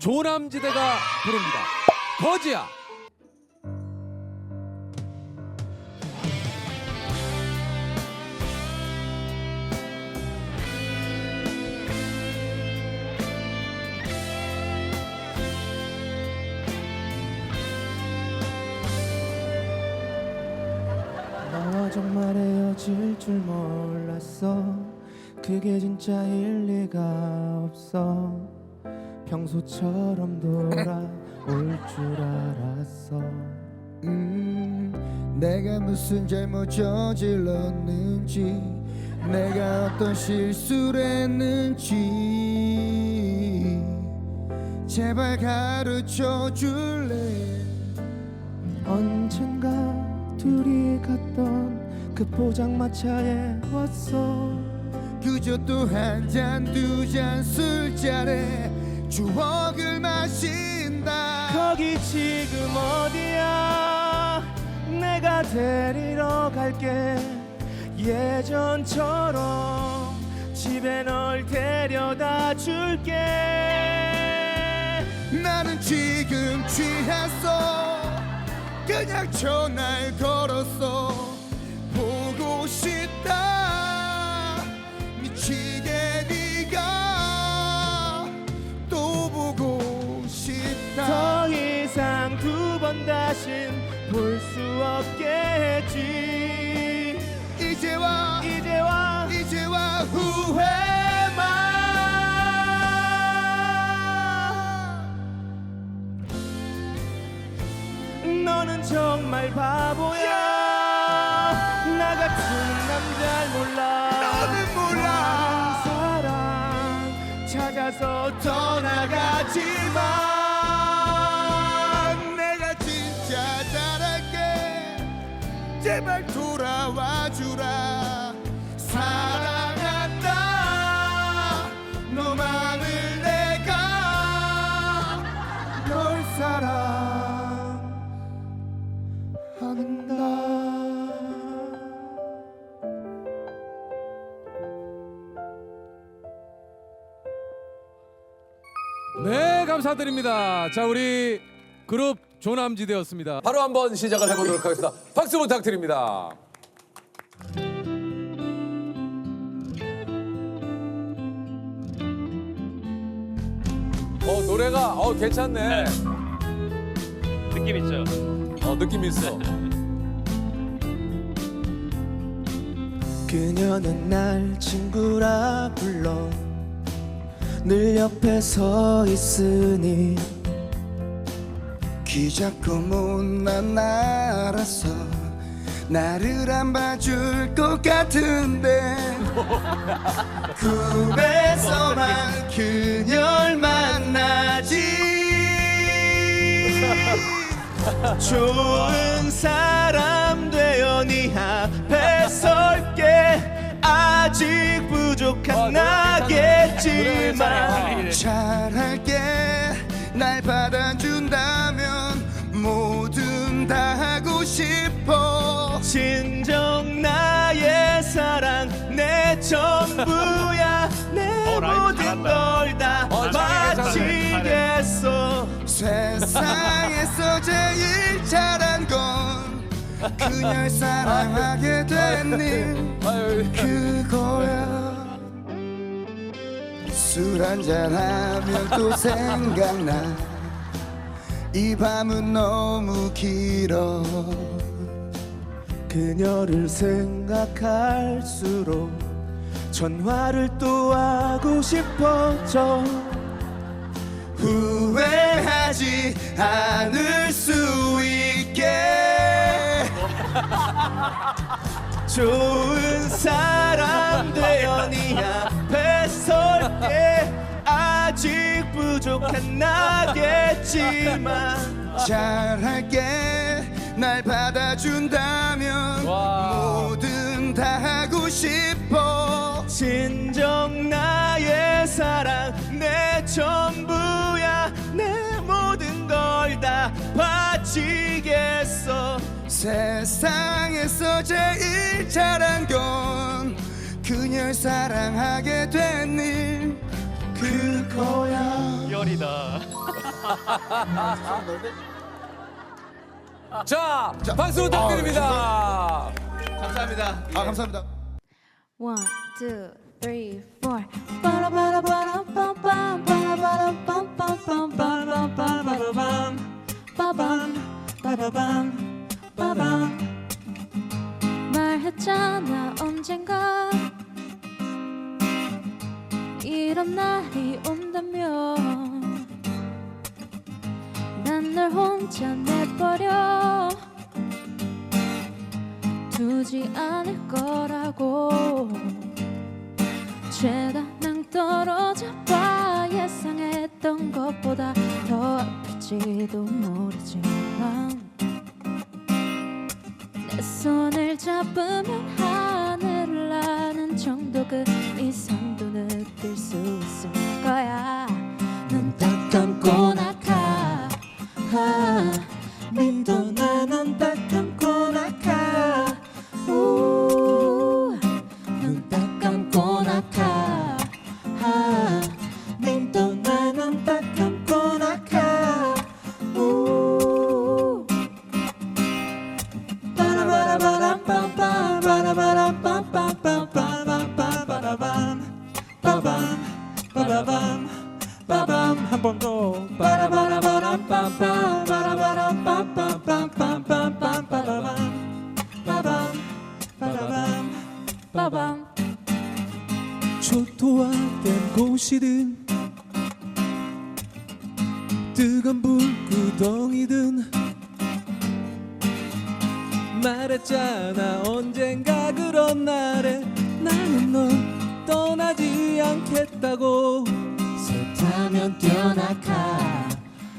조남지대가 부릅니다. 거지야. 정말 헤어질 줄 몰랐어 그게 진짜일 리가 없어 평소처럼 돌아올 줄 알았어. 음, 내가 무슨 잘못 저질렀는지 내가 어떤 실수를 했는지 제발 가르쳐 줄래? 언젠가 둘이 갔던 그 포장마차에 왔어. 그저 또 한 잔 두 잔 술잔에 추억을 마신다. 거기 지금 어디야? 내가 데리러 갈게. 예전처럼 집에 널 데려다 줄게. 나는 지금 취했어. 그냥 전화를 걸었어 두번 다신 볼 수 없겠지. 이제와 이제와 이제와 후회만. 너는 정말 바보야. 나 같은 남잘 몰라. 너는 몰라. 사랑 찾아서 떠나가지 마 주라 사랑한다 너만을 내가 널 사랑한다 네, 감사드립니다. 자, 우리 그룹 조남지대였습니다. 바로 한번 시작을 해보도록 하겠습니다. 박수 부탁드립니다. 노래가 어 괜찮네. 느낌 있죠? 어, 느낌 있어. 그녀는 날 친구라 불러 늘 옆에 서 있으니 귀 잡고 못난 알아서 나를 안 봐줄 것 같은데 꿈에서만 그녀 좋은 사람 되어 네 앞에 설게. 아직 부족한 어, 노래 나겠지만. 잘할게. 날 받아준다면 뭐든 다 하고 싶어. 진정 나의 사랑 내 전부야. 내 어, 모든 잘한다. 걸다 어, 잘해, 바치겠어 세상에서 제일 잘한 건 그녀를 사랑하게 된 일. 아유, 그거야. 술 한잔하면 또 생각나. 이 밤은 너무 길어. 그녀를 생각할수록 전화를 또 하고 싶어져 후회하지 않을 수 있게. 좋은 사람 되어 네 앞에 설게 아직 부족한 나겠지만 잘할게. 날 받아준다면 와. 뭐든 다 하고 싶어. 진정 나의 사랑. 내 전부야 내 모든 걸 다 바치겠어. 세상에서 제일 잘한 건 그녀를 사랑하게 된 일. 있을 거야. 열이다. 자, 박수 부탁드립니다. 감사합니다. 아 감사합니다. One, two, three, four. 말했잖아 언젠가. 이런 날이 온다면 난 널 혼자 내버려 두지 않을 거라고. 죄다 낭 떨어져 봐 예상 했던 것보다 더 아플지도 모르지만 내 손을 잡으면 하늘을 나는 정도 그 이상도 느낄 수 있을 거야. 눈 딱 감고 나가. 믿어 나눈딱 감고 빠밤 빠바밤 빠밤 한 번 더. 빠라바라바람 빰빰 빠라바람 빰빰 빰빰 빰빰 빠바밤 빠밤 빠바밤 빠밤. 초토화된 곳이든 뜨거운 불구덩이든 말했잖아 언젠가 그런 날에 나는 널 떠나지 않겠다고. 타면 뛰어나가.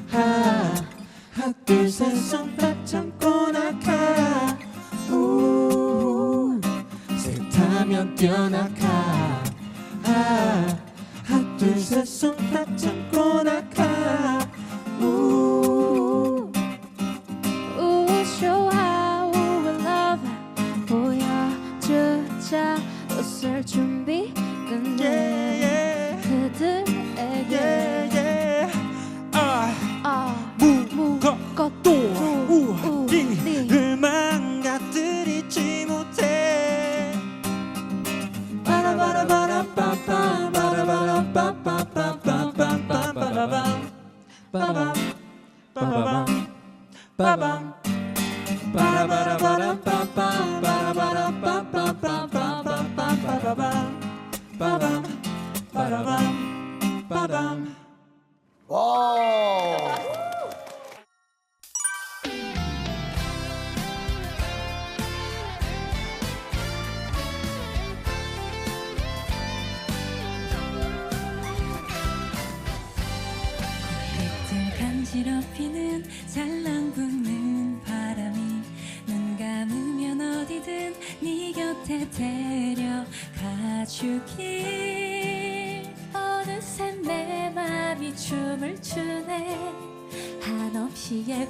하나 둘셋 손딱 잡고 나가. 새 타면 뛰어나가. 하나 둘셋 손딱 잡고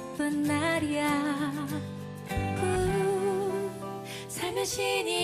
예쁜 날이야. 우, 살며시 네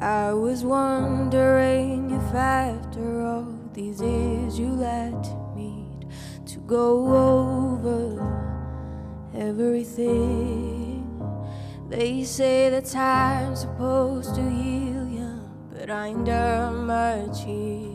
I was wondering if after all these years you let me to go over everything. They say that time's supposed to heal you, but I ain't done much here.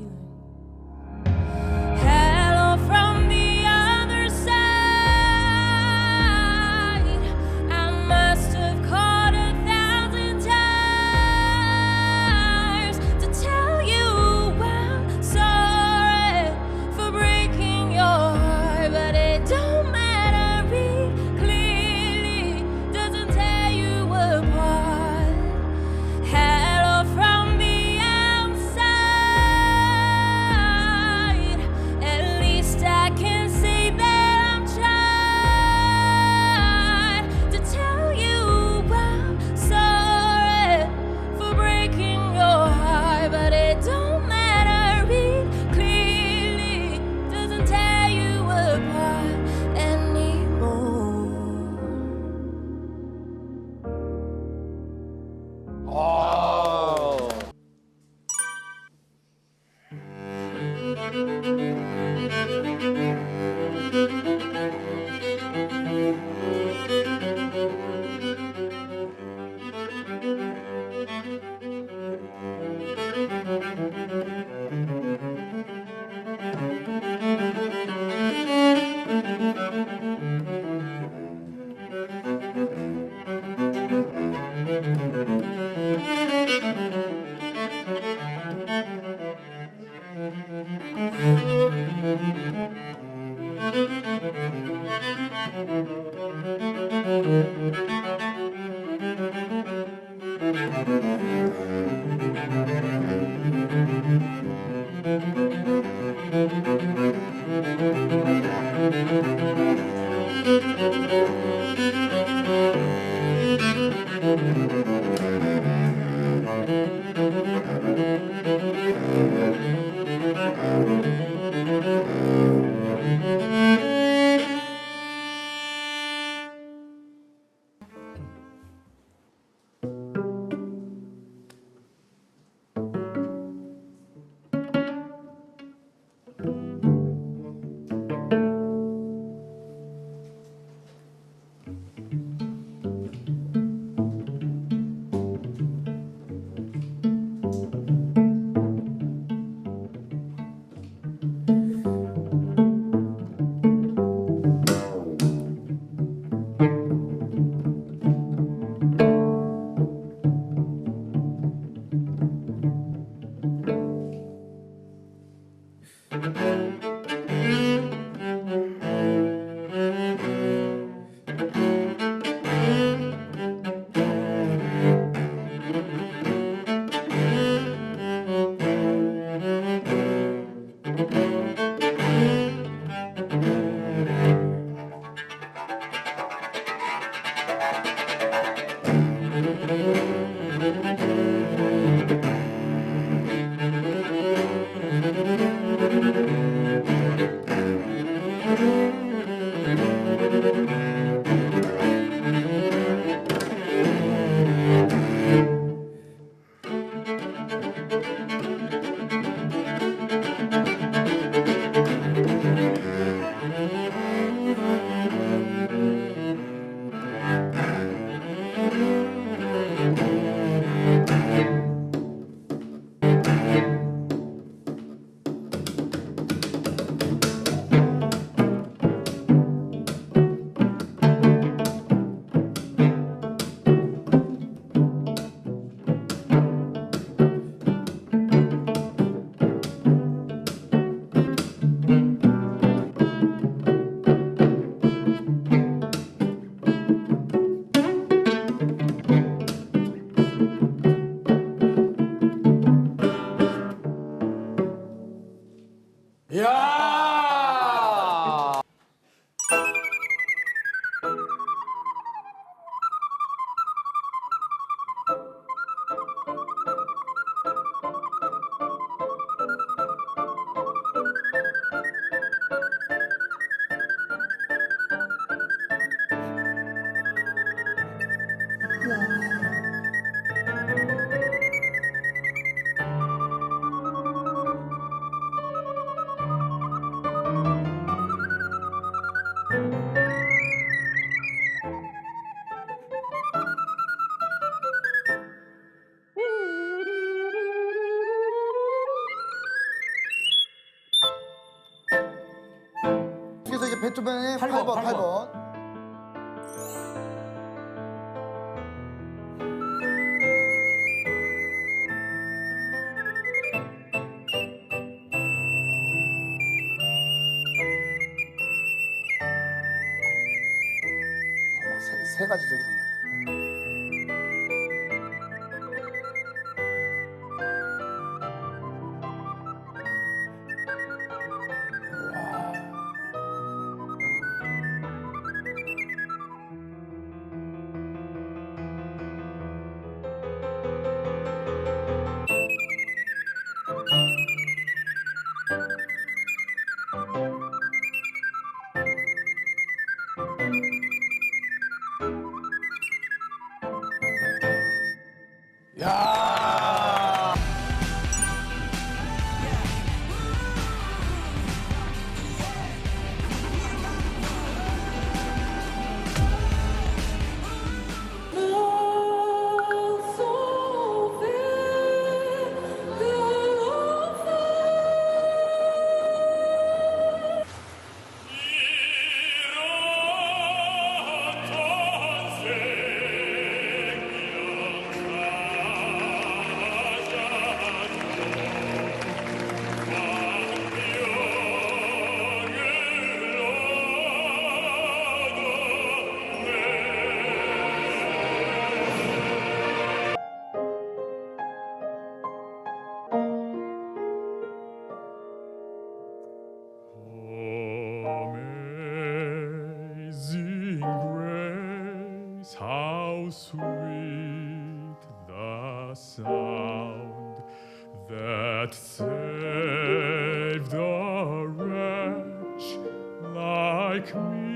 오른쪽에 8번, 8번, 8번. 8번. 어, 세 가지 적이 있는 거예요. sound that saved a wretch like me.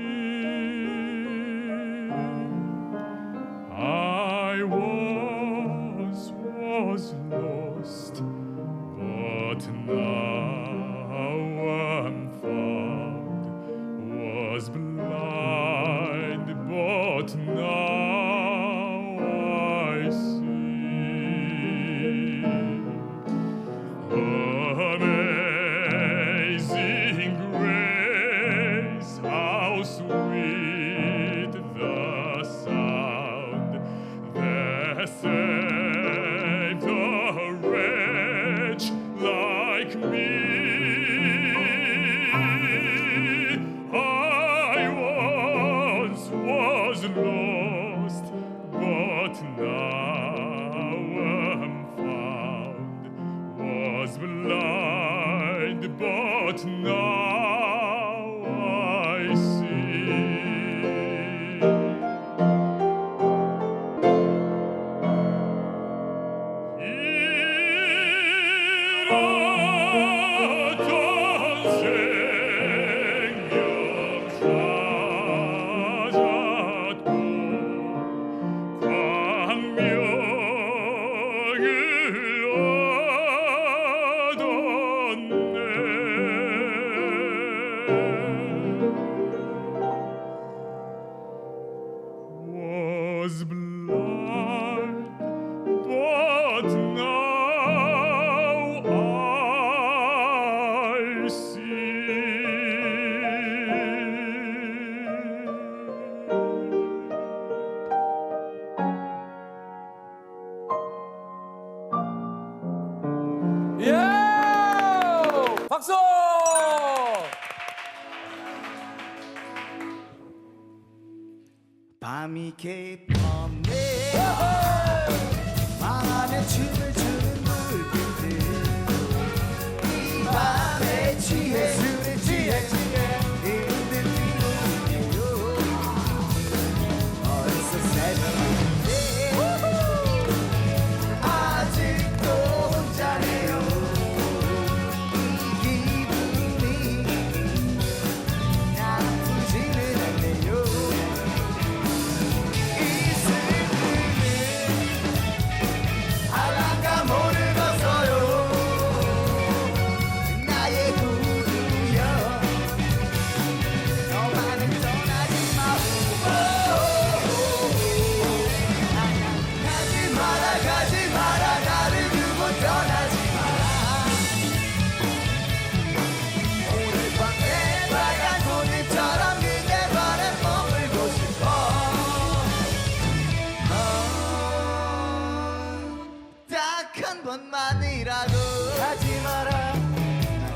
것만이라도. 하지 마라.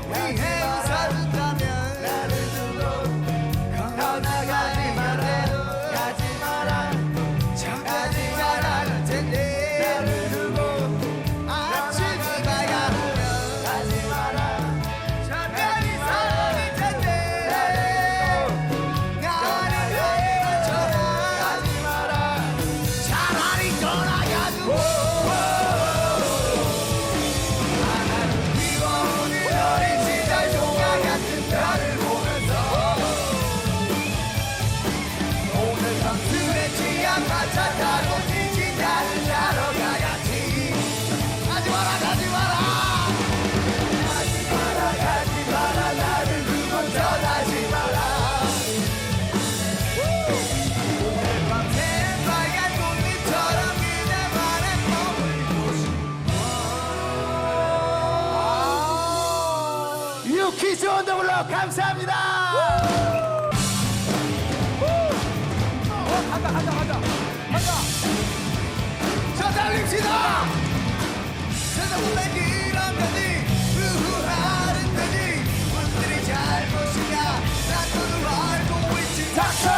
위해 마라 가지 마라 감사합니다. 어, 간다 간다 간다 간다. 자 달립시다. 닥쳐 닥쳐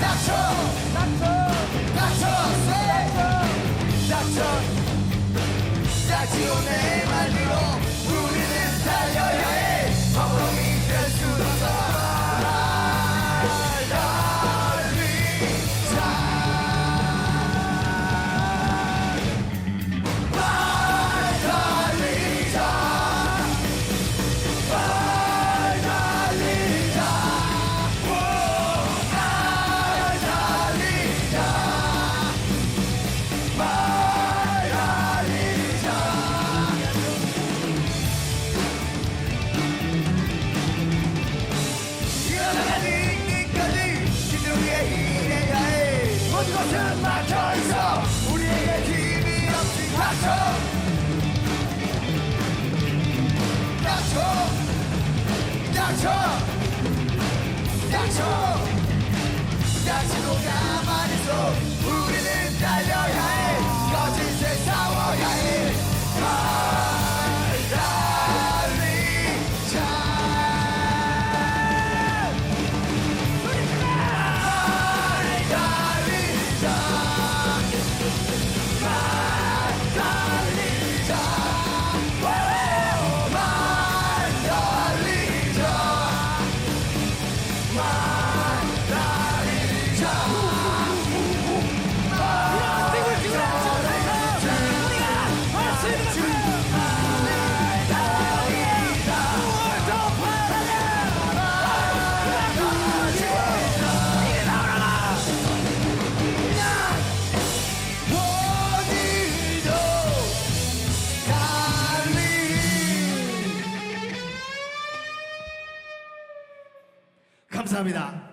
닥쳐 닥쳐 닥쳐 닥쳐 닥쳐 닥쳐 닥쳐 닥쳐 닥쳐 닥치고 가만히 있어 우리는 달려야 해. 감사합니다.